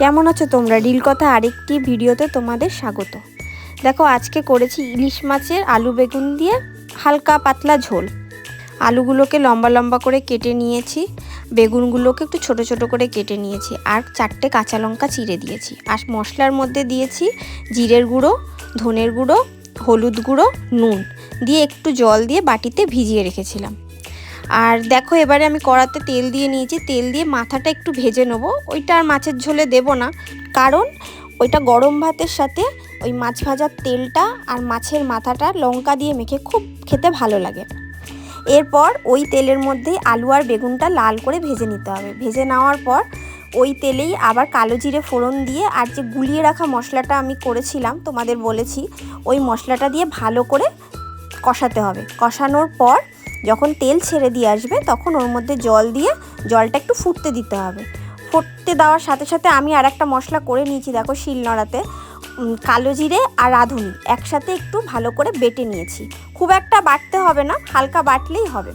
কেমন আছো তোমরা? রিল কথা আরেকটি ভিডিওতে তোমাদের স্বাগত। দেখো, আজকে করেছি ইলিশ মাছের আলু বেগুন দিয়ে হালকা পাতলা ঝোল। আলুগুলোকে লম্বা লম্বা করে কেটে নিয়েছি। বেগুনগুলোকে একটু ছোট ছোট করে কেটে নিয়েছি আর চারটে কাঁচা লঙ্কা চিড়ে দিয়েছি। আর মশলার মধ্যে দিয়েছি জিরের গুঁড়ো, ধনের গুঁড়ো, হলুদ গুঁড়ো, নুন। দিয়ে একটু জল দিয়ে বাটিতে ভিজিয়ে রেখেছিলাম। আর দেখো, এবারে আমি কড়াতে তেল দিয়ে নিয়েছি। তেল দিয়ে মাথাটা একটু ভেজে নেব। ওইটা আর মাছের ঝোলে দেব না। কারণ ওইটা গরম ভাতের সাথে ওই মাছ ভাজার তেলটা আর মাছের মাথাটা লঙ্কা দিয়ে মেখে খুব খেতে ভালো লাগে। এরপর ওই তেলের মধ্যেই আলু আর বেগুনটা লাল করে ভেজে নিতে হবে। ভেজে নেওয়ার পর ওই তেলেই আবার কালো জিরে ফোড়ন দিয়ে আর যে গুলিয়ে রাখা মশলাটা আমি করেছিলাম, তোমাদের বলেছি, ওই মশলাটা দিয়ে ভালো করে কষাতে হবে। কষানোর পর যখন তেল ছেড়ে দিয়ে আসবে, তখন ওর মধ্যে জল দিয়ে জলটা একটু ফুটতে দিতে হবে। ফুটতে দেওয়ার সাথে সাথে আমি আর একটা মশলা করে নিয়েছি, দেখো শিলনোড়াতে কালো জিরে আর রাঁধুনি একসাথে একটু ভালো করে বেটে নিয়েছি। খুব একটা বাটতে হবে না, হালকা বাটলেই হবে।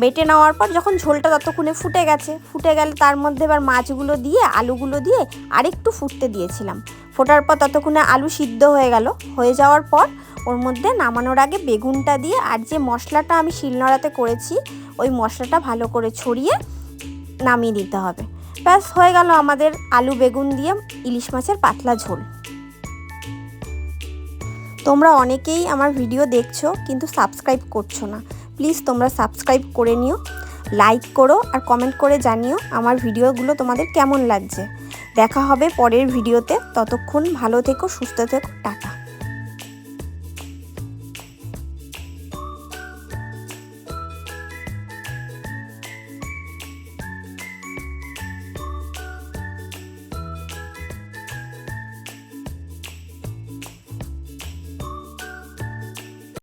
বেটে নেওয়ার পর যখন ঝোলটা ততক্ষণে ফুটে গেছে, ফুটে গেলে তার মধ্যে এবার মাছগুলো দিয়ে, আলুগুলো দিয়ে আরেকটু ফুটতে দিয়েছিলাম। ফোটার পর ততক্ষণে আলু সিদ্ধ হয়ে গেল। হয়ে যাওয়ার পর ওর মধ্যে নামানোর আগে বেগুনটা দিয়ে আর যে মশলাটা আমি শিলনোড়াতে করেছি, ওই মশলাটা ভালো করে ছড়িয়ে নামিয়ে দিতে হবে। ব্যাস, হয়ে গেল আমাদের আলু বেগুন দিয়ে ইলিশ মাছের পাতলা ঝোল। তোমরা অনেকেই আমার ভিডিও দেখছ, কিন্তু সাবস্ক্রাইব করছ না। প্লিজ তোমরা সাবস্ক্রাইব করে নিও, লাইক করো আর কমেন্ট করে জানিও আমার ভিডিওগুলো তোমাদের কেমন লাগছে। দেখা হবে পরের ভিডিওতে। ততক্ষণ ভালো থেকো, সুস্থ থেকো, টাটা।